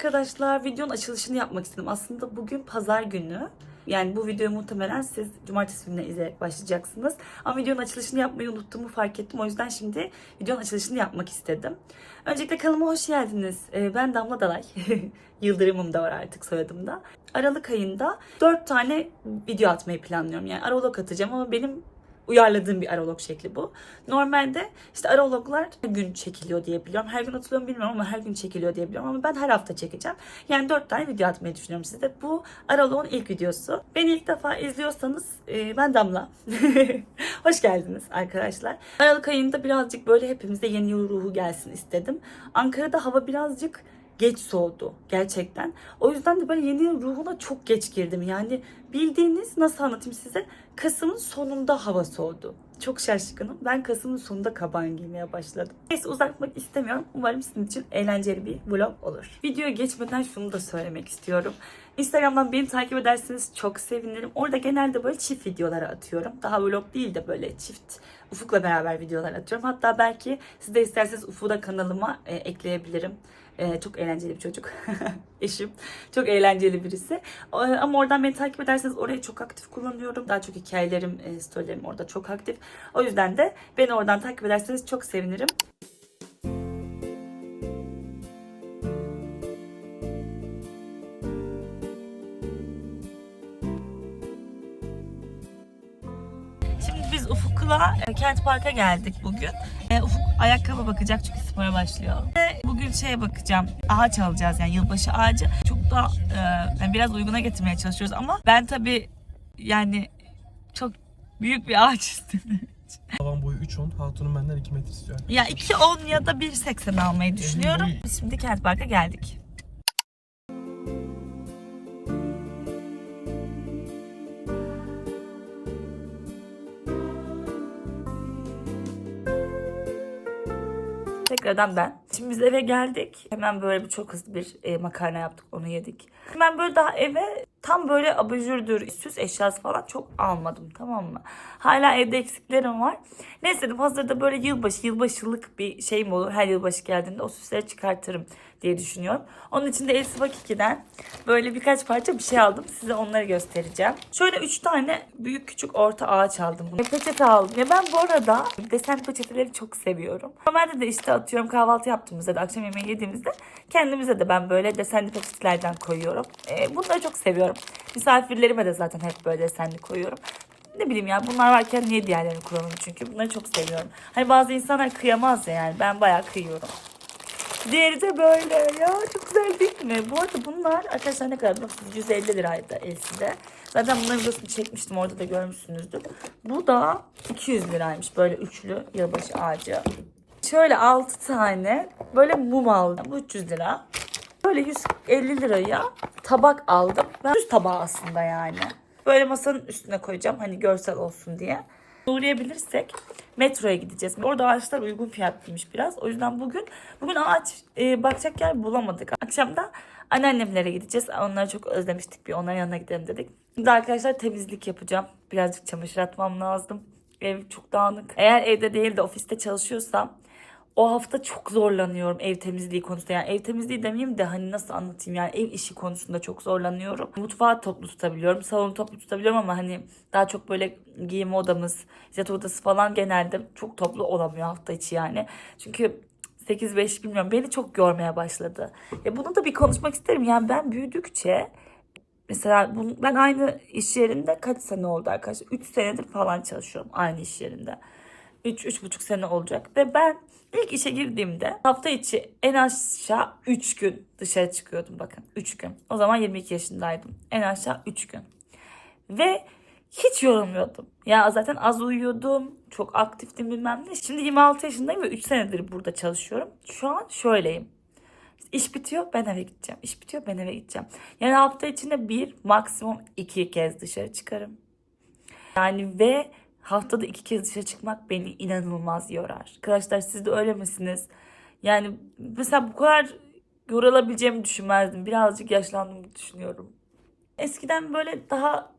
arkadaşlar. Videonun açılışını yapmak istedim. Aslında bugün pazar günü. Yani bu videoyu muhtemelen siz cumartesi gününe izleyerek başlayacaksınız. Ama videonun açılışını yapmayı unuttuğumu fark ettim. O yüzden şimdi videonun açılışını yapmak istedim. Öncelikle kanalıma hoş geldiniz. Ee, Ben Damla Dalay. Yıldırımım da var artık soyadımda. Aralık ayında 4 tane video atmayı planlıyorum. Yani aralog atacağım ama benim uyarladığım bir aralog şekli bu. Normalde işte araloglar her gün çekiliyor diye biliyorum. Her gün atılıyor mu bilmiyorum ama her gün çekiliyor diye biliyorum. Ama ben her hafta çekeceğim. Yani 4 tane video atmayı düşünüyorum size. Bu aralogun ilk videosu. Beni ilk defa izliyorsanız e, ben Damla. Hoş geldiniz arkadaşlar. Aralık ayında birazcık böyle hepimize yeni yıl ruhu gelsin istedim. Ankara'da hava birazcık geç soğudu gerçekten. O yüzden de böyle yeni yıl ruhuna çok geç girdim. Yani bildiğiniz nasıl anlatayım size? Kasım'ın sonunda hava soğudu. Çok şaşkınım. Ben Kasım'ın sonunda kaban giymeye başladım. Neyse uzatmak istemiyorum. Umarım sizin için eğlenceli bir vlog olur. Videoya geçmeden şunu da söylemek istiyorum. Instagram'dan beni takip ederseniz çok sevinirim. Orada genelde böyle çift videoları atıyorum. Daha vlog değil de böyle çift Ufuk'la beraber videolar atıyorum. Hatta belki siz de isterseniz Ufuk'u da kanalıma e, ekleyebilirim. E, çok eğlenceli bir çocuk. Eşim. Çok eğlenceli birisi. E, Ama oradan beni takip ederseniz orayı çok aktif kullanıyorum. Daha çok hikayelerim, e, storylerim orada çok aktif. O yüzden de beni oradan takip ederseniz çok sevinirim. Ufuk'la e, Kent Park'a geldik bugün. E, Ufuk ayakkabı bakacak çünkü spora başlıyor. Bugün şeye bakacağım. Ağaç alacağız yani yılbaşı ağacı. Çok da e, yani biraz uyguna getirmeye çalışıyoruz ama ben tabii yani çok büyük bir ağaç istedim. Tavan boyu 3.10, hatunun benden 2 metre istiyor. Ya 2.10 ya da 1.80 almayı düşünüyorum. Biz şimdi Kent Park'a geldik. Tekrardan ben. Şimdi biz eve geldik. Hemen böyle bir çok hızlı bir e, makarna yaptık. Onu yedik. Ben böyle daha eve tam böyle abajürdür, süs eşyası falan çok almadım tamam mı? Hala evde eksiklerim var. Neyse dedim hazırda böyle yılbaşı, yılbaşılık bir şey mi olur? Her yılbaşı geldiğinde o süsleri çıkartırım diye düşünüyorum. Onun için de Bak 2'den böyle birkaç parça bir şey aldım. Size onları göstereceğim. Şöyle 3 tane büyük küçük orta ağaç aldım. Bunu. Peçete aldım. Ya ben bu arada desen peçeteleri çok seviyorum. Normalde de işte atıyorum kahvaltı yaptığımızda da akşam yemeği yediğimizde kendimize de ben böyle desenli peçetelerden koyuyorum. Ee, bunları çok seviyorum. Misafirlerime de zaten hep böyle desenli koyuyorum. Ne bileyim ya bunlar varken niye diğerlerini kullanalım çünkü bunları çok seviyorum. Hani bazı insanlar kıyamaz ya yani ben bayağı kıyıyorum. Diğeri de böyle ya çok güzel değil mi? Bu arada bunlar arkadaşlar ne kadar bak 150 liraydı Elside. Zaten bunların videosunu çekmiştim orada da görmüşsünüzdür. Bu da 200 liraymış böyle üçlü yılbaşı ağacı. Şöyle 6 tane böyle mum aldım. Bu 300 lira. Böyle 150 liraya tabak aldım. Ben düz tabağı aslında yani. Böyle masanın üstüne koyacağım hani görsel olsun diye. Uğrayabilirsek metroya gideceğiz. Orada ağaçlar uygun fiyatlıymış biraz. O yüzden bugün bugün ağaç e, bakacak yer bulamadık. Akşam da anneannemlere gideceğiz. Onları çok özlemiştik. Bir onların yanına gidelim dedik. Şimdi arkadaşlar temizlik yapacağım. Birazcık çamaşır atmam lazım. Ev çok dağınık. Eğer evde değil de ofiste çalışıyorsam o hafta çok zorlanıyorum ev temizliği konusunda. Yani ev temizliği demeyeyim de hani nasıl anlatayım yani ev işi konusunda çok zorlanıyorum. Mutfağı toplu tutabiliyorum, salonu toplu tutabiliyorum ama hani daha çok böyle giyim odamız, yatak odası falan genelde çok toplu olamıyor hafta içi yani. Çünkü 8-5 bilmiyorum beni çok görmeye başladı. Ya bunu da bir konuşmak isterim. Yani ben büyüdükçe Mesela bunu, ben aynı iş yerinde kaç sene oldu arkadaşlar? 3 senedir falan çalışıyorum aynı iş yerinde. 3-3,5 sene olacak. Ve ben ilk işe girdiğimde hafta içi en aşağı 3 gün dışarı çıkıyordum bakın. 3 gün. O zaman 22 yaşındaydım. En aşağı 3 gün. Ve hiç yorulmuyordum. Ya zaten az uyuyordum. Çok aktiftim bilmem ne. Şimdi 26 yaşındayım ve 3 senedir burada çalışıyorum. Şu an şöyleyim. İş bitiyor ben eve gideceğim. İş bitiyor ben eve gideceğim. Yani hafta içinde bir maksimum iki kez dışarı çıkarım. Yani ve haftada iki kez dışarı çıkmak beni inanılmaz yorar. Arkadaşlar siz de öyle misiniz? Yani mesela bu kadar yorulabileceğimi düşünmezdim. Birazcık yaşlandığımı düşünüyorum. Eskiden böyle daha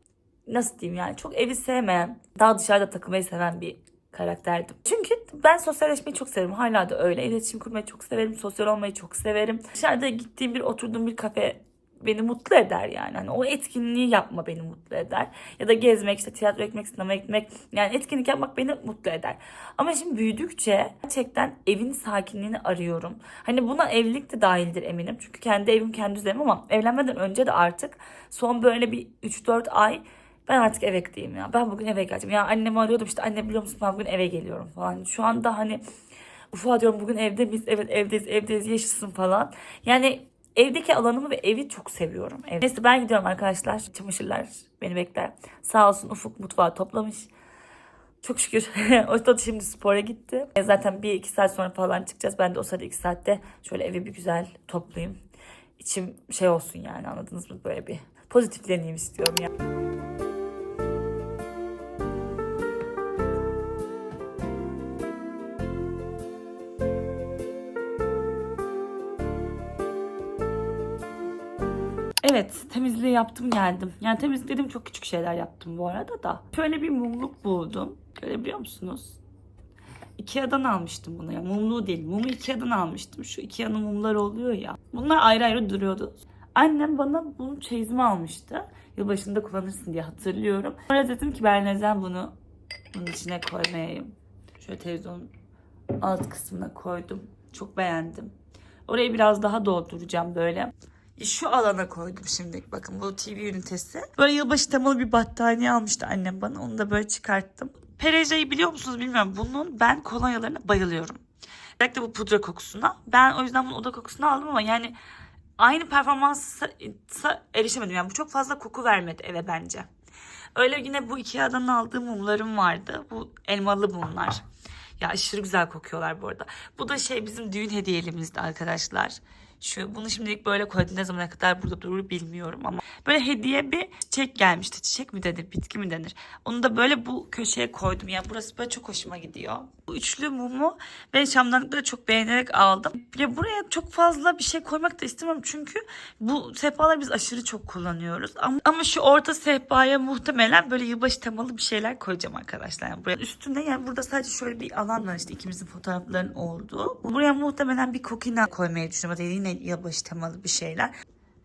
nasıl diyeyim yani çok evi sevmeyen, daha dışarıda takılmayı seven bir karakterdim. Çünkü ben sosyalleşmeyi çok severim. Hala da öyle. İletişim kurmayı çok severim. Sosyal olmayı çok severim. Dışarıda gittiğim bir oturduğum bir kafe beni mutlu eder yani. Hani o etkinliği yapma beni mutlu eder. Ya da gezmek, işte tiyatro ekmek, sinemaya gitmek. Yani etkinlik yapmak beni mutlu eder. Ama şimdi büyüdükçe gerçekten evin sakinliğini arıyorum. Hani buna evlilik de dahildir eminim. Çünkü kendi evim, kendi düzenim ama evlenmeden önce de artık son böyle bir 3-4 ay ben artık eve gideyim ya. Ben bugün eve geleceğim. Ya annemi arıyordum işte anne biliyor musun ben bugün eve geliyorum falan. Şu anda hani Ufa diyorum bugün evde miyiz? Evet evdeyiz evdeyiz yaşasın falan. Yani evdeki alanımı ve evi çok seviyorum. Ev- Neyse ben gidiyorum arkadaşlar. Çamaşırlar beni bekler. Sağ olsun Ufuk mutfağı toplamış. Çok şükür. o da şimdi spora gitti. E, Zaten bir iki saat sonra falan çıkacağız. Ben de o sırada iki saatte şöyle evi bir güzel toplayayım. İçim şey olsun yani anladınız mı? Böyle bir pozitifleneyim istiyorum ya. Evet temizliği yaptım geldim. Yani temizlik dediğim çok küçük şeyler yaptım bu arada da. Şöyle bir mumluk buldum. Görebiliyor musunuz? Ikea'dan almıştım bunu ya. Mumluğu değil. Mumu Ikea'dan almıştım. Şu Ikea'nın mumları oluyor ya. Bunlar ayrı ayrı duruyordu. Annem bana bunu çeyizime almıştı. Yılbaşında kullanırsın diye hatırlıyorum. Sonra dedim ki ben neden bunu bunun içine koymayayım. Şöyle televizyonun alt kısmına koydum. Çok beğendim. Orayı biraz daha dolduracağım böyle. Şu alana koydum şimdi. Bakın bu TV ünitesi. Böyle yılbaşı temalı bir battaniye almıştı annem bana. Onu da böyle çıkarttım. Pereja'yı biliyor musunuz bilmiyorum. Bunun ben kolonyalarına bayılıyorum. Özellikle bu pudra kokusuna. Ben o yüzden bunun oda kokusunu aldım ama yani aynı performansa erişemedim. Yani bu çok fazla koku vermedi eve bence. Öyle yine bu Ikea'dan aldığım mumlarım vardı. Bu elmalı mumlar. Ya aşırı güzel kokuyorlar bu arada. Bu da şey bizim düğün hediyelimizdi arkadaşlar. Şu bunu şimdilik böyle koydum. Ne zamana kadar burada durur bilmiyorum ama böyle hediye bir çiçek gelmişti. Çiçek mi denir, bitki mi denir? Onu da böyle bu köşeye koydum. Yani burası böyle çok hoşuma gidiyor. Bu üçlü mumu ben şamdanlıkları çok beğenerek aldım. Ya buraya çok fazla bir şey koymak da istemiyorum çünkü bu sehpaları biz aşırı çok kullanıyoruz. Ama, ama şu orta sehpaya muhtemelen böyle yılbaşı temalı bir şeyler koyacağım arkadaşlar. Yani buraya üstünde yani burada sadece şöyle bir alan var işte ikimizin fotoğraflarının olduğu. Buraya muhtemelen bir kokina koymayı düşünüyorum. Ya temalı bir şeyler.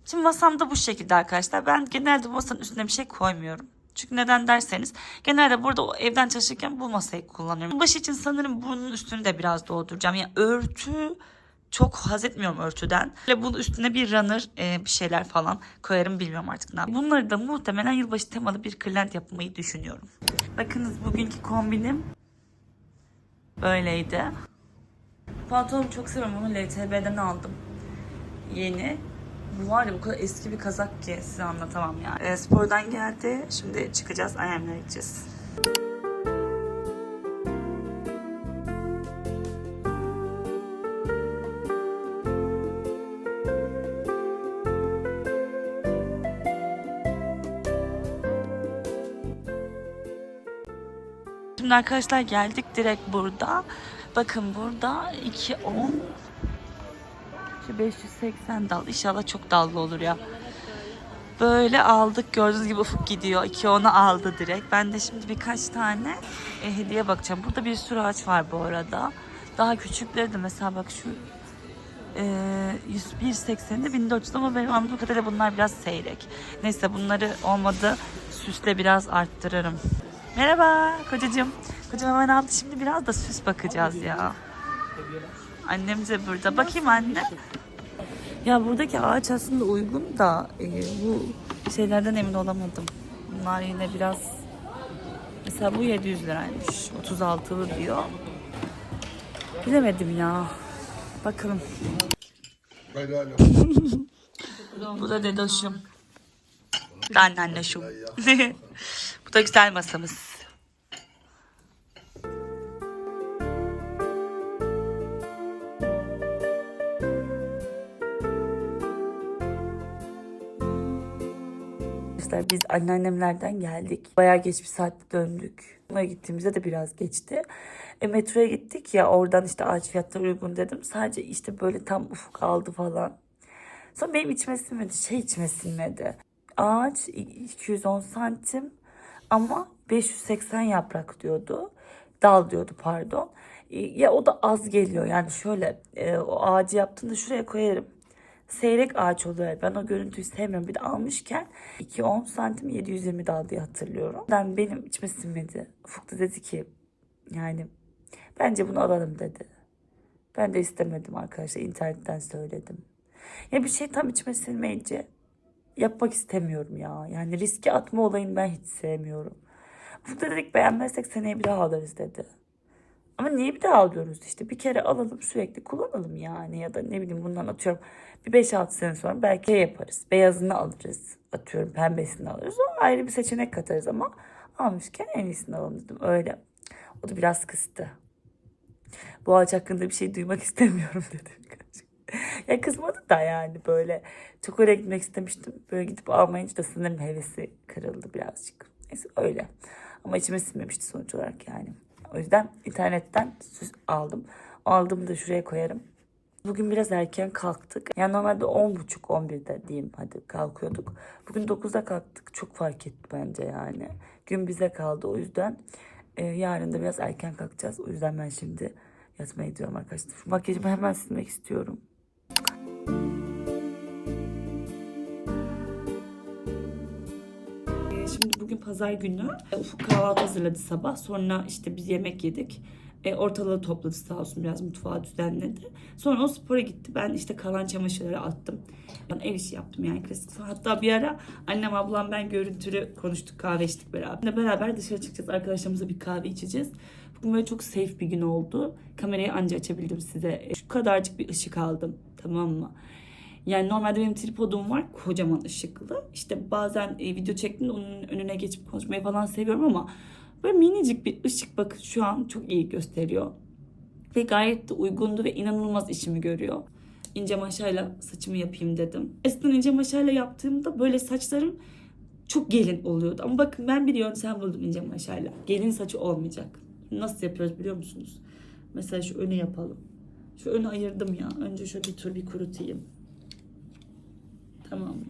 Şimdi masamda bu şekilde arkadaşlar. Ben genelde masanın üstüne bir şey koymuyorum. Çünkü neden derseniz genelde burada evden çalışırken bu masayı kullanıyorum. Baş için sanırım bunun üstünü de biraz dolduracağım. Yani örtü çok haz etmiyorum örtüden. Ve bunun üstüne bir runner e, bir şeyler falan koyarım bilmiyorum artık ne. Bunları da muhtemelen yılbaşı temalı bir kırlent yapmayı düşünüyorum. Bakınız bugünkü kombinim böyleydi. Pantolonumu çok seviyorum. Onu LTB'den aldım. Yeni. Bu var ya bu kadar eski bir kazak ki size anlatamam yani. E, spordan geldi. Şimdi çıkacağız. Ayemle gideceğiz. Şimdi arkadaşlar geldik direkt burada. Bakın burada 2.10 şu 580 dal. İnşallah çok dallı olur ya. Böyle aldık. Gördüğünüz gibi ufuk gidiyor. 2.10'u aldı direkt. Ben de şimdi birkaç tane e, hediye bakacağım. Burada bir sürü ağaç var bu arada. Daha küçükleri de mesela bak şu e, 180'de 1400 ama benim anladığım kadarıyla bunlar biraz seyrek. Neyse bunları olmadı süsle biraz arttırırım. Merhaba kocacığım. Kocam hemen aldı. Şimdi biraz da süs bakacağız ya. Annem de burada. Bakayım anne. Ya buradaki ağaç aslında uygun da e, bu şeylerden emin olamadım. Bunlar yine biraz mesela bu 700 liraymış. 36'lı diyor. Bilemedim ya. Bakalım. Bu da dedoşum. Bu da anneanneşum. bu da güzel masamız. Arkadaşlar biz anneannemlerden geldik. Bayağı geç bir saatte döndük. Buna gittiğimizde de biraz geçti. E, metroya gittik ya oradan işte ağaç fiyatları uygun dedim. Sadece işte böyle tam ufuk aldı falan. Sonra benim içime sinmedi. Şey içime sinmedi. Ağaç 210 santim ama 580 yaprak diyordu. Dal diyordu pardon. E, Ya o da az geliyor. Yani şöyle e, o ağacı yaptığında şuraya koyarım. Seyrek ağaç oluyor. Ben o görüntüyü sevmiyorum. Bir de almışken 2-10 santim 720 dal diye hatırlıyorum. Ben benim içime sinmedi. Ufuk da dedi ki yani bence bunu alalım dedi. Ben de istemedim arkadaşlar. internetten söyledim. Ya bir şey tam içime sinmeyince yapmak istemiyorum ya. Yani riske atma olayını ben hiç sevmiyorum. Ufuk da dedik beğenmezsek seneye bir daha alırız dedi. Ama niye bir daha alıyoruz işte? Bir kere alalım sürekli kullanalım yani. Ya da ne bileyim bundan atıyorum bir 5-6 sene sonra belki şey yaparız. Beyazını alırız. Atıyorum pembesini alırız. O ayrı bir seçenek katarız ama almışken en iyisini alalım dedim. Öyle. O da biraz kıstı. Bu ağaç hakkında bir şey duymak istemiyorum dedi. ya kızmadı da yani böyle. Çok oraya gitmek istemiştim. Böyle gidip almayınca da sanırım hevesi kırıldı birazcık. Neyse öyle. Ama içime sinmemişti sonuç olarak yani. O yüzden internetten süs aldım. Aldığımı da şuraya koyarım. Bugün biraz erken kalktık. Yani normalde 10.30-11'de diyeyim hadi kalkıyorduk. Bugün 9'da kalktık. Çok fark etti bence yani. Gün bize kaldı. O yüzden e, yarın da biraz erken kalkacağız. O yüzden ben şimdi yatmaya gidiyorum arkadaşlar. Şu makyajımı hemen silmek istiyorum. Pazar günü Ufuk kahvaltı hazırladı sabah. Sonra işte biz yemek yedik. E, ortalığı topladı sağ olsun biraz mutfağı düzenledi. Sonra o spora gitti. Ben işte kalan çamaşırları attım. Ben ev işi yaptım yani klasik. Hatta bir ara annem ablam ben görüntülü konuştuk kahve içtik beraber. Beraber dışarı çıkacağız. Arkadaşlarımızla bir kahve içeceğiz. Bugün böyle çok safe bir gün oldu. Kamerayı anca açabildim size. E, Şu kadarcık bir ışık aldım. Tamam mı? Yani normalde benim tripodum var kocaman ışıklı. İşte bazen e, video çektiğimde onun önüne geçip konuşmayı falan seviyorum ama böyle minicik bir ışık bakın şu an çok iyi gösteriyor. Ve gayet de uygundu ve inanılmaz işimi görüyor. İnce maşayla saçımı yapayım dedim. Eskiden ince maşayla yaptığımda böyle saçlarım çok gelin oluyordu. Ama bakın ben bir yöntem buldum ince maşayla. Gelin saçı olmayacak. Nasıl yapıyoruz biliyor musunuz? Mesela şu önü yapalım. Şu önü ayırdım ya. Önce şöyle bir tur bir kurutayım. Tamam mı?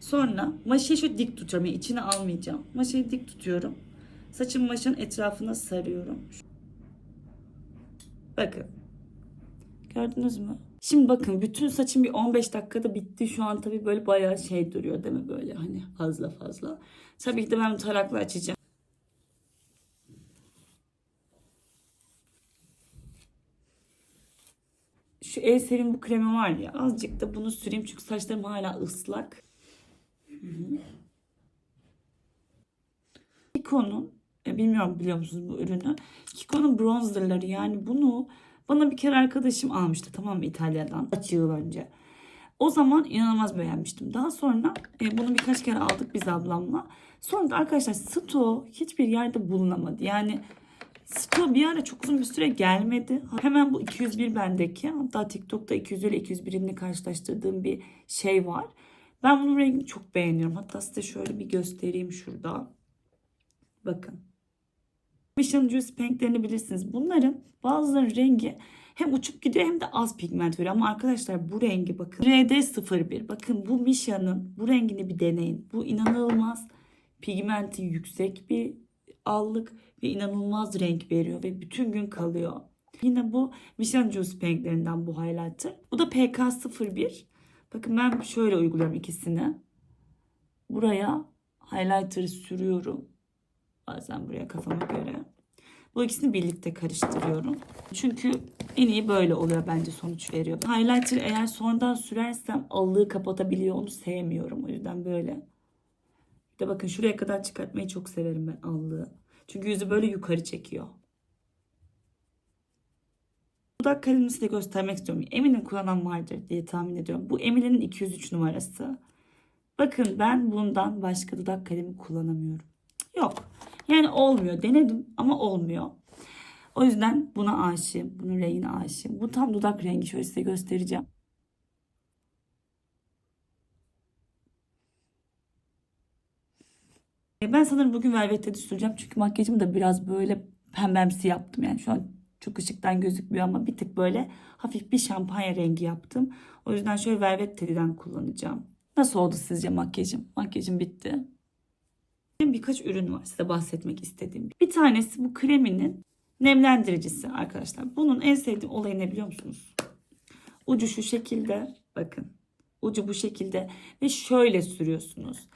Sonra maşayı şu dik tutuyorum. Yani içine almayacağım. Maşayı dik tutuyorum. Saçımı maşanın etrafına sarıyorum. Bakın. Gördünüz mü? Şimdi bakın bütün saçım bir 15 dakikada bitti. Şu an tabii böyle bayağı şey duruyor değil mi böyle hani fazla fazla. Tabii ki de ben tarakla açacağım. Şu Elser'in bu kremi var ya azıcık da bunu süreyim çünkü saçlarım hala ıslak. Kiko'nun e, bilmiyorum biliyor musunuz bu ürünü? Kiko'nun bronzerları yani bunu bana bir kere arkadaşım almıştı tamam İtalya'dan kaç yıl önce. O zaman inanılmaz beğenmiştim. Daha sonra e, bunu birkaç kere aldık biz ablamla. Sonra da arkadaşlar Sto hiçbir yerde bulunamadı. Yani Sto bir ara çok uzun bir süre gelmedi. Hemen bu 201 bendeki hatta TikTok'ta 200 ile 201'ini karşılaştırdığım bir şey var. Ben bunun rengini çok beğeniyorum. Hatta size şöyle bir göstereyim şurada. Bakın. Mission Juice Pink'lerini bilirsiniz. Bunların bazılarının rengi hem uçup gidiyor hem de az pigment veriyor. Ama arkadaşlar bu rengi bakın. RD01. Bakın bu Misha'nın bu rengini bir deneyin. Bu inanılmaz pigmenti yüksek bir allık ve inanılmaz renk veriyor ve bütün gün kalıyor. Yine bu Mission Juice Pink'lerinden bu highlighter. Bu da PK01. Bakın ben şöyle uyguluyorum ikisini. Buraya highlighter'ı sürüyorum. Bazen buraya kafama göre. Bu ikisini birlikte karıştırıyorum. Çünkü en iyi böyle oluyor bence sonuç veriyor. Highlighter eğer sonradan sürersem allığı kapatabiliyor. Onu sevmiyorum. O yüzden böyle. Bir de bakın şuraya kadar çıkartmayı çok severim ben allığı. Çünkü yüzü böyle yukarı çekiyor. Dudak kalemini size göstermek istiyorum. Eminim kullanan vardır diye tahmin ediyorum. Bu Emily'nin 203 numarası. Bakın ben bundan başka dudak kalemi kullanamıyorum. Yok. Yani olmuyor. Denedim ama olmuyor. O yüzden buna aşığım. Bunun rengine aşığım. Bu tam dudak rengi. Şöyle size göstereceğim. Ben sanırım bugün Velvet Ted'i süreceğim. Çünkü makyajımı da biraz böyle pembemsi yaptım. Yani şu an çok ışıktan gözükmüyor ama bir tık böyle hafif bir şampanya rengi yaptım. O yüzden şöyle Velvet Ted'den kullanacağım. Nasıl oldu sizce makyajım? Makyajım bitti. Birkaç ürün var size bahsetmek istediğim. Bir tanesi bu kreminin nemlendiricisi arkadaşlar. Bunun en sevdiğim olayı ne biliyor musunuz? Ucu şu şekilde bakın. Ucu bu şekilde ve şöyle sürüyorsunuz.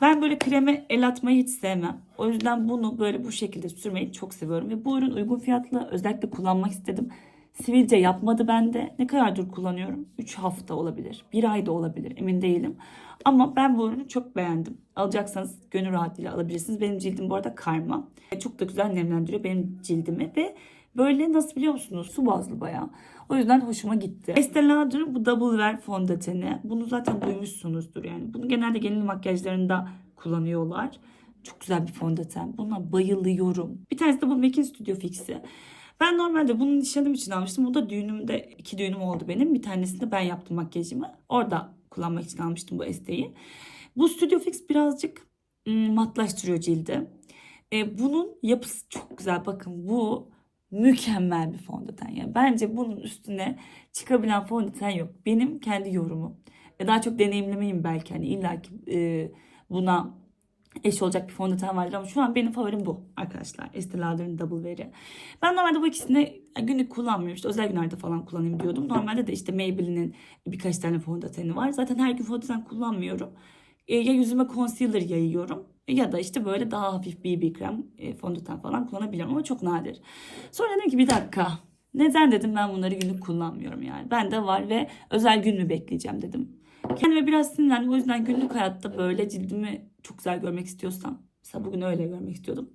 Ben böyle kreme el atmayı hiç sevmem. O yüzden bunu böyle bu şekilde sürmeyi çok seviyorum. Ve bu ürün uygun fiyatlı. Özellikle kullanmak istedim. Sivilce yapmadı bende. Ne kadardır kullanıyorum? 3 hafta olabilir. 1 ay da olabilir. Emin değilim. Ama ben bu ürünü çok beğendim. Alacaksanız gönül rahatlığıyla alabilirsiniz. Benim cildim bu arada karma. Çok da güzel nemlendiriyor benim cildimi. Ve böyle nasıl biliyor musunuz? Su bazlı bayağı. O yüzden hoşuma gitti. Estee Lauder'ın bu Double Wear fondöteni. Bunu zaten duymuşsunuzdur yani. Bunu genelde genel makyajlarında kullanıyorlar. Çok güzel bir fondöten. Buna bayılıyorum. Bir tanesi de bu MAC'in Studio Fix'i. Ben normalde bunu nişanım için almıştım. Bu da düğünümde iki düğünüm oldu benim. Bir tanesinde ben yaptım makyajımı. Orada kullanmak için almıştım bu Estee'yi. Bu Studio Fix birazcık ım, matlaştırıyor cildi. E, bunun yapısı çok güzel. Bakın bu mükemmel bir fondöten. Yani bence bunun üstüne çıkabilen fondöten yok. Benim kendi yorumum. E, daha çok deneyimlemeyim belki. Hani illa ki e, buna eş olacak bir fondöten vardır ama şu an benim favorim bu arkadaşlar. Estee Lauder'ın Double Wear'i. Ben normalde bu ikisini günlük kullanmıyorum. İşte özel günlerde falan kullanayım diyordum. Normalde de işte Maybelline'in birkaç tane fondöteni var. Zaten her gün fondöten kullanmıyorum. E, ya yüzüme concealer yayıyorum ya da işte böyle daha hafif BB krem, e, fondöten falan kullanabiliyorum ama çok nadir. Sonra dedim ki bir dakika. Neden dedim ben bunları günlük kullanmıyorum yani. Bende var ve özel gün mü bekleyeceğim dedim. Kendime biraz sinirlendim. O yüzden günlük hayatta böyle cildimi çok güzel görmek istiyorsam. Mesela bugün öyle görmek istiyordum.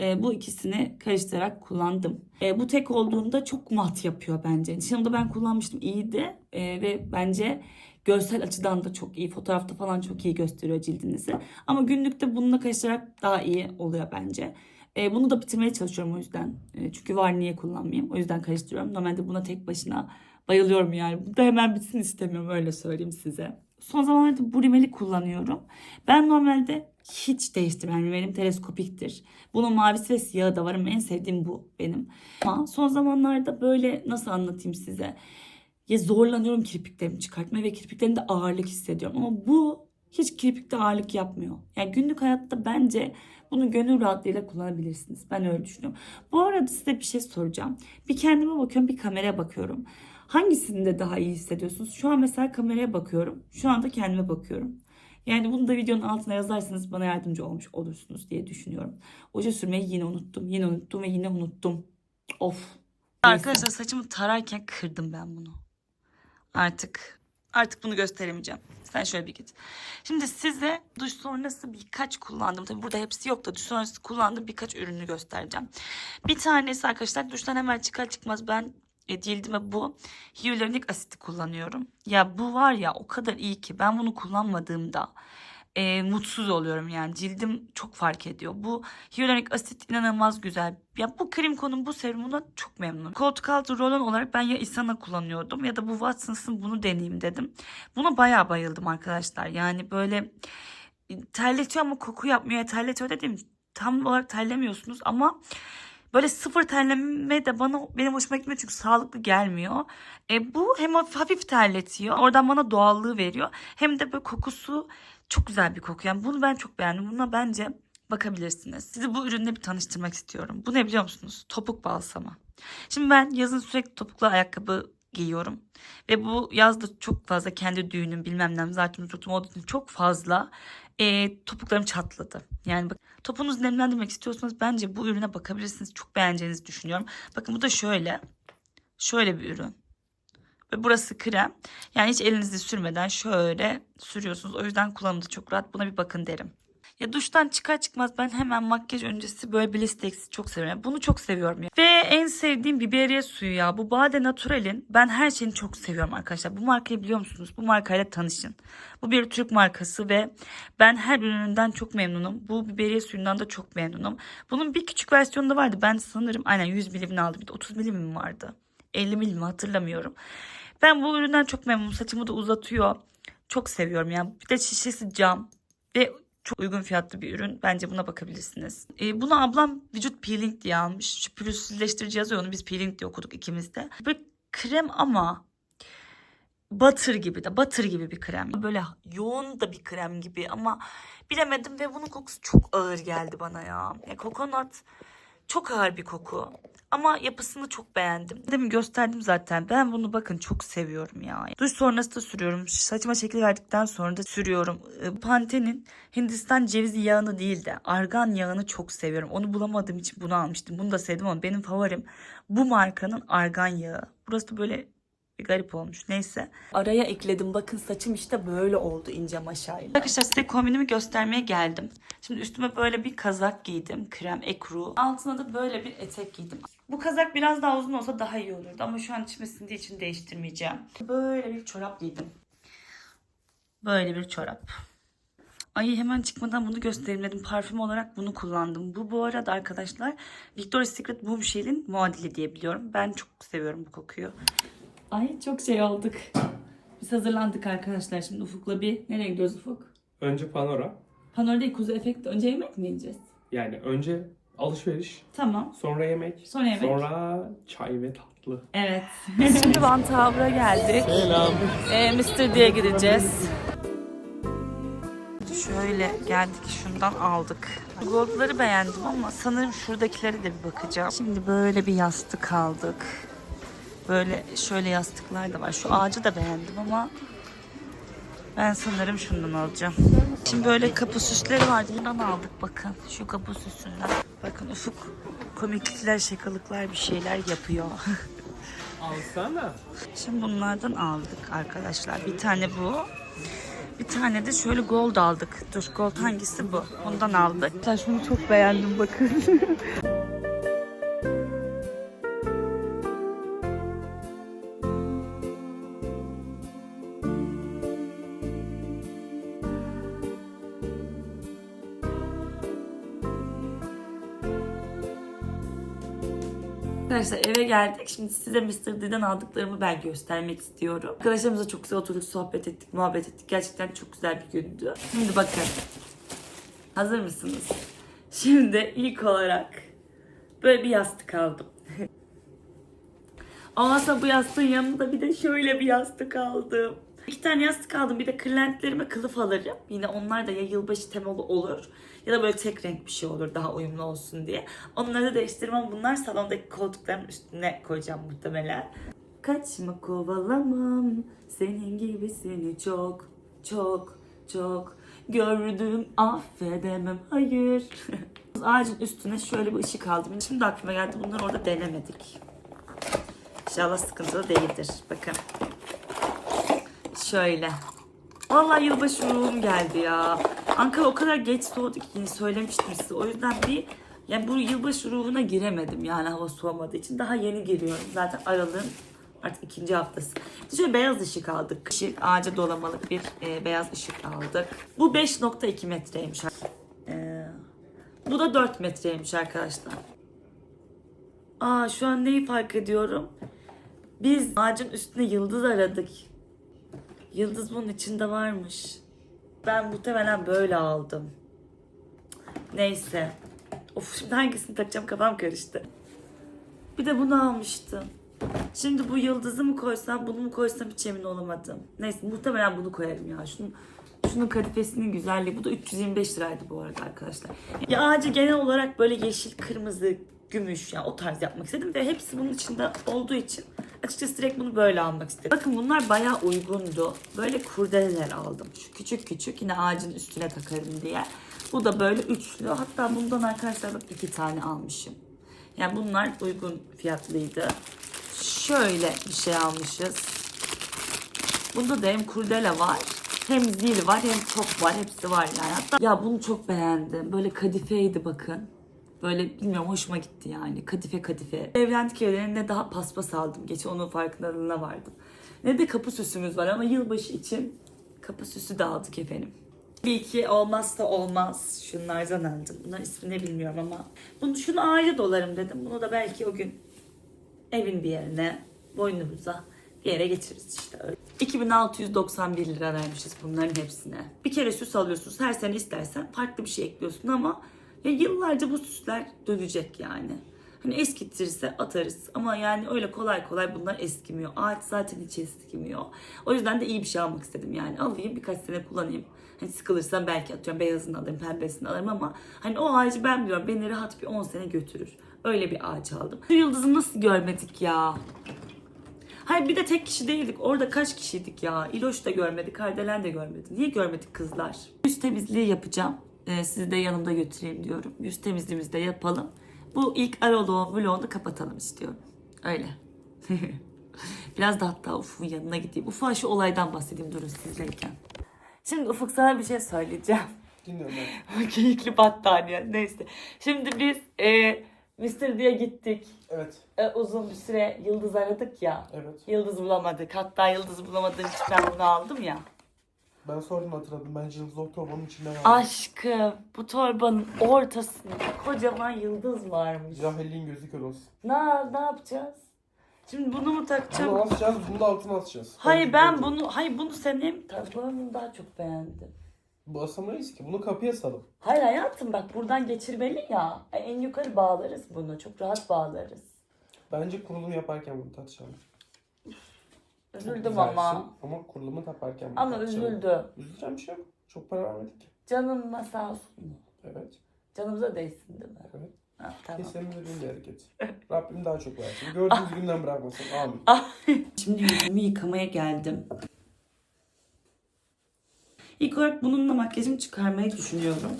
E, bu ikisini karıştırarak kullandım. E, bu tek olduğunda çok mat yapıyor bence. Nişanımda ben kullanmıştım iyiydi. E, ve bence görsel açıdan da çok iyi. Fotoğrafta falan çok iyi gösteriyor cildinizi. Ama günlükte bununla karıştırarak daha iyi oluyor bence. E, bunu da bitirmeye çalışıyorum o yüzden. E, çünkü var niye kullanmayayım. O yüzden karıştırıyorum. Normalde buna tek başına bayılıyorum yani. Bu da hemen bitsin istemiyorum öyle söyleyeyim size. Son zamanlarda bu rimeli kullanıyorum. Ben normalde hiç değiştirmem. Rimelim teleskopiktir. Bunun mavisi ve siyahı da var ama en sevdiğim bu benim. Ama son zamanlarda böyle nasıl anlatayım size? Ya zorlanıyorum kirpiklerimi çıkartmaya ve kirpiklerimde ağırlık hissediyorum. Ama bu hiç kirpikte ağırlık yapmıyor. Yani günlük hayatta bence bunu gönül rahatlığıyla kullanabilirsiniz. Ben öyle düşünüyorum. Bu arada size bir şey soracağım. Bir kendime bakıyorum, bir kameraya bakıyorum. Hangisinde daha iyi hissediyorsunuz? Şu an mesela kameraya bakıyorum. Şu anda kendime bakıyorum. Yani bunu da videonun altına yazarsanız bana yardımcı olmuş olursunuz diye düşünüyorum. Oje sürmeyi yine unuttum. Yine unuttum ve yine unuttum. Of. Arkadaşlar saçımı tararken kırdım ben bunu. Artık artık bunu gösteremeyeceğim. Sen şöyle bir git. Şimdi size duş sonrası birkaç kullandım. Tabii burada hepsi yok da duş sonrası kullandığım birkaç ürünü göstereceğim. Bir tanesi arkadaşlar duştan hemen çıkar çıkmaz ben e, cildime bu hyaluronik asiti kullanıyorum. Ya bu var ya o kadar iyi ki ben bunu kullanmadığımda e, mutsuz oluyorum yani cildim çok fark ediyor. Bu hyaluronik asit inanılmaz güzel. Ya bu krem konum bu serumuna çok memnunum. Koltuk altı rolon olarak ben ya Isana kullanıyordum ya da bu Watsons'ın bunu deneyeyim dedim. Buna bayağı bayıldım arkadaşlar. Yani böyle e, terletiyor ama koku yapmıyor. Terletiyor dedim tam olarak terlemiyorsunuz ama Böyle sıfır terleme de bana benim hoşuma gitmiyor çünkü sağlıklı gelmiyor. E, bu hem hafif terletiyor. Oradan bana doğallığı veriyor. Hem de böyle kokusu çok güzel bir koku. Yani bunu ben çok beğendim. Buna bence bakabilirsiniz. Sizi bu ürünle bir tanıştırmak istiyorum. Bu ne biliyor musunuz? Topuk balsamı. Şimdi ben yazın sürekli topuklu ayakkabı giyiyorum. Ve bu yazda çok fazla kendi düğünüm bilmem ne zaten tutum olduğu için çok fazla e, topuklarım çatladı. Yani bak topunuzu nemlendirmek istiyorsanız bence bu ürüne bakabilirsiniz. Çok beğeneceğinizi düşünüyorum. Bakın bu da şöyle. Şöyle bir ürün. Ve burası krem. Yani hiç elinizi sürmeden şöyle sürüyorsunuz. O yüzden kullanımı da çok rahat. Buna bir bakın derim. Ya duştan çıkar çıkmaz ben hemen makyaj öncesi böyle Blistex'i çok seviyorum. Bunu çok seviyorum. Ve en sevdiğim biberiye suyu ya. Bu Bade Natural'in ben her şeyini çok seviyorum arkadaşlar. Bu markayı biliyor musunuz? Bu markayla tanışın. Bu bir Türk markası ve ben her ürününden çok memnunum. Bu biberiye suyundan da çok memnunum. Bunun bir küçük versiyonu da vardı. Ben sanırım aynen 100 milimini aldım. Bir de 30 milim mi vardı? 50 milim mi hatırlamıyorum. Ben bu üründen çok memnunum. Saçımı da uzatıyor. Çok seviyorum yani. Bir de şişesi cam ve çok uygun fiyatlı bir ürün. Bence buna bakabilirsiniz. Ee, bunu ablam vücut peeling diye almış. Şu pürüzsüzleştirici yazıyor onu biz peeling diye okuduk ikimiz de. Böyle krem ama butter gibi de butter gibi bir krem. Böyle yoğun da bir krem gibi ama bilemedim ve bunun kokusu çok ağır geldi bana ya. ya kokonat çok ağır bir koku. Ama yapısını çok beğendim. Demin gösterdim zaten. Ben bunu bakın çok seviyorum ya. Duş sonrası da sürüyorum. Saçıma şekil verdikten sonra da sürüyorum. Ee, Pantene'in Hindistan cevizi yağını değil de argan yağını çok seviyorum. Onu bulamadığım için bunu almıştım. Bunu da sevdim ama benim favorim bu markanın argan yağı. Burası da böyle bir garip olmuş. Neyse. Araya ekledim. Bakın saçım işte böyle oldu ince maşayla. Arkadaşlar size kombinimi göstermeye geldim. Şimdi üstüme böyle bir kazak giydim. Krem ekru. Altına da böyle bir etek giydim. Bu kazak biraz daha uzun olsa daha iyi olurdu. Ama şu an içime sindiği için değiştirmeyeceğim. Böyle bir çorap giydim. Böyle bir çorap. Ay hemen çıkmadan bunu göstereyim dedim. Parfüm olarak bunu kullandım. Bu bu arada arkadaşlar Victoria's Secret Bombshell'in muadili diye biliyorum. Ben çok seviyorum bu kokuyu. Ay çok şey olduk. Biz hazırlandık arkadaşlar. Şimdi Ufuk'la bir... Nereye gidiyoruz Ufuk? Önce panora. Panor değil kuzu efekt. Önce yemek mi yiyeceğiz? Yani önce alışveriş, Tamam. sonra yemek, Sonra yemek. sonra çay ve tatlı. Evet. Biz şimdi Van Tower'a geldik. Selam. Ee, Mr. diye gideceğiz. Şöyle geldik şundan aldık. Gold'ları beğendim ama sanırım şuradakilere de bir bakacağım. Şimdi böyle bir yastık aldık. Böyle şöyle yastıklar da var. Şu ağacı da beğendim ama ben sanırım şundan alacağım. Şimdi böyle kapı süsleri vardı. Bundan aldık bakın. Şu kapı süsünden. Bakın Ufuk komiklikler, şakalıklar bir şeyler yapıyor. Alsana. Şimdi bunlardan aldık arkadaşlar. Bir tane bu. Bir tane de şöyle gold aldık. Dur gold hangisi bu? Ondan aldık. Ben şunu çok beğendim bakın. Arkadaşlar eve geldik. Şimdi size Mr. D'den aldıklarımı ben göstermek istiyorum. Arkadaşlarımızla çok güzel oturduk, sohbet ettik, muhabbet ettik. Gerçekten çok güzel bir gündü. Şimdi bakın. Hazır mısınız? Şimdi ilk olarak böyle bir yastık aldım. Ondan sonra bu yastığın yanında bir de şöyle bir yastık aldım. İki tane yastık aldım. Bir de kırlentlerime kılıf alırım. Yine onlar da ya yılbaşı temalı olur ya da böyle tek renk bir şey olur daha uyumlu olsun diye. Onları değiştirmem. Bunlar salondaki koltukların üstüne koyacağım muhtemelen. Kaçma kovalamam senin gibisini çok çok çok gördüm affedemem hayır. Ağacın üstüne şöyle bir ışık aldım. Şimdi aklıma geldi bunları orada denemedik. İnşallah sıkıntılı değildir. Bakın. Şöyle. Vallahi yılbaşı ruhum geldi ya. Ankara o kadar geç soğudu ki söylemiştim size. O yüzden bir yani bu yılbaşı ruhuna giremedim yani hava soğumadığı için. Daha yeni giriyorum. Zaten aralığın artık ikinci haftası. De Şöyle beyaz ışık aldık. Işık, ağaca dolamalık bir e, beyaz ışık aldık. Bu 5.2 metreymiş. E, bu da 4 metreymiş arkadaşlar. Aa şu an neyi fark ediyorum? Biz ağacın üstüne yıldız aradık. Yıldız bunun içinde varmış. Ben muhtemelen böyle aldım. Neyse. Of şimdi hangisini takacağım kafam karıştı. Bir de bunu almıştım. Şimdi bu yıldızı mı koysam bunu mu koysam hiç emin olamadım. Neyse muhtemelen bunu koyarım ya. Şunun, şunun kadifesinin güzelliği. Bu da 325 liraydı bu arada arkadaşlar. Ya ağacı genel olarak böyle yeşil, kırmızı, gümüş yani o tarz yapmak istedim. Ve hepsi bunun içinde olduğu için açıkçası direkt bunu böyle almak istedim. Bakın bunlar bayağı uygundu. Böyle kurdeleler aldım. Şu küçük küçük yine ağacın üstüne takarım diye. Bu da böyle üçlü. Hatta bundan arkadaşlar bak iki tane almışım. Yani bunlar uygun fiyatlıydı. Şöyle bir şey almışız. Bunda da hem kurdele var, hem zil var, hem top var. Hepsi var yani. Hatta ya bunu çok beğendim. Böyle kadifeydi bakın. Böyle bilmiyorum hoşuma gitti yani. Kadife kadife. Evlendik evlerinde daha paspas aldım. Geçen onun farkındalığına vardım. Ne de kapı süsümüz var ama yılbaşı için kapı süsü de aldık efendim. Bir iki olmazsa olmaz. Şunlardan aldım. Bunların ismini bilmiyorum ama. Bunu şunu ayrı dolarım dedim. Bunu da belki o gün evin bir yerine boynumuza bir yere getiririz işte öyle. 2691 lira vermişiz bunların hepsine. Bir kere süs alıyorsunuz her sene istersen farklı bir şey ekliyorsun ama ya yıllarca bu süsler dönecek yani. Hani eskitirse atarız ama yani öyle kolay kolay bunlar eskimiyor. Ağaç zaten hiç eskimiyor. O yüzden de iyi bir şey almak istedim yani. Alayım birkaç sene kullanayım. Hani sıkılırsam belki atıyorum beyazını alırım, pembesini alırım ama hani o ağacı ben biliyorum beni rahat bir 10 sene götürür. Öyle bir ağaç aldım. Şu yıldızı nasıl görmedik ya? Hayır bir de tek kişi değildik. Orada kaç kişiydik ya? İloş da görmedi, Kardelen de görmedi. Niye görmedik kızlar? Yüz temizliği yapacağım. Ee, sizi de yanımda götüreyim diyorum. Yüz temizliğimizi de yapalım. Bu ilk Arolo vlogunu kapatalım istiyorum. Öyle. Biraz da hatta Ufuk'un yanına gideyim. Ufuk'a şu olaydan bahsedeyim durun sizleyken. Şimdi Ufuk sana bir şey söyleyeceğim. Dinliyorum ben. Keyifli battaniye neyse. Şimdi biz e, Mr. diye gittik. Evet. E, uzun bir süre yıldız aradık ya. Evet. Yıldız bulamadık. Hatta yıldız bulamadığım için ben bunu aldım ya. Ben sonradan hatırladım. Bence Yıldız torbanın içinde var. Aşkım bu torbanın ortasında kocaman yıldız varmış. Cahilliğin gözü kör olsun. Ne, ne yapacağız? Şimdi bunu mu takacağım? Bunu asacağız, bunu da altına asacağız. Hayır ben bu- bunu hayır bunu senin bunu daha çok beğendim. Bu asamayız ki. Bunu kapıya salın. Hayır hayatım bak buradan geçirmeli ya. En yukarı bağlarız bunu. Çok rahat bağlarız. Bence kurulum yaparken bunu tartışalım. Üzüldüm güzelsin ama. Ama kurulumu yaparken bunu Ama üzüldü. Üzüleceğim bir şey yok. Çok para vermedik ki. Canınla sağ olsun? Evet. Canımıza değsin değil mi? Evet. Ha, tamam. Kesenin bir hareket. Rabbim daha çok versin. Gördüğünüz günden bırakmasın. Amin. Şimdi yüzümü yıkamaya geldim. İlk olarak bununla makyajımı çıkarmayı düşünüyorum.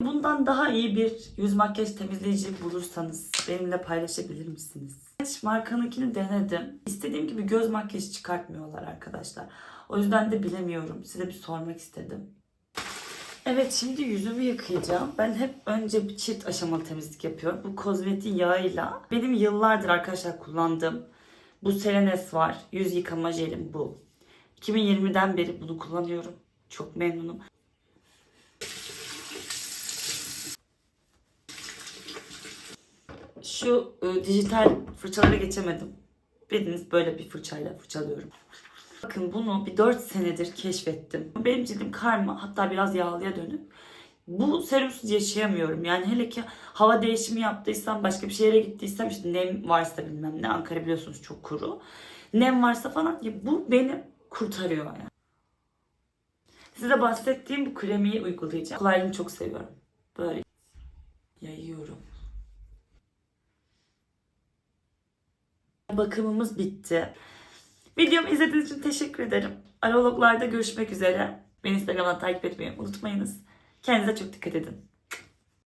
Bundan daha iyi bir yüz makyaj temizleyici bulursanız benimle paylaşabilir misiniz? Kaç markanınkini denedim. İstediğim gibi göz makyajı çıkartmıyorlar arkadaşlar. O yüzden de bilemiyorum. Size bir sormak istedim. Evet şimdi yüzümü yıkayacağım. Ben hep önce bir çift aşamalı temizlik yapıyorum. Bu kozmetik yağıyla benim yıllardır arkadaşlar kullandığım bu Selenes var. Yüz yıkama jelim bu. 2020'den beri bunu kullanıyorum. Çok memnunum. Şu e, dijital fırçalara geçemedim. Bildiğiniz böyle bir fırçayla fırçalıyorum. Bakın bunu bir 4 senedir keşfettim. Benim cildim karma hatta biraz yağlıya dönük. Bu serumsuz yaşayamıyorum. Yani hele ki hava değişimi yaptıysam, başka bir şehre gittiysem işte nem varsa bilmem ne. Ankara biliyorsunuz çok kuru. Nem varsa falan ya bu beni kurtarıyor yani. Size bahsettiğim bu kremiyi uygulayacağım. Kolaylığını çok seviyorum. Böyle yayıyorum. Bakımımız bitti. Videomu izlediğiniz için teşekkür ederim. Araloglarda görüşmek üzere. Beni Instagram'dan takip etmeyi unutmayınız. Kendinize çok dikkat edin.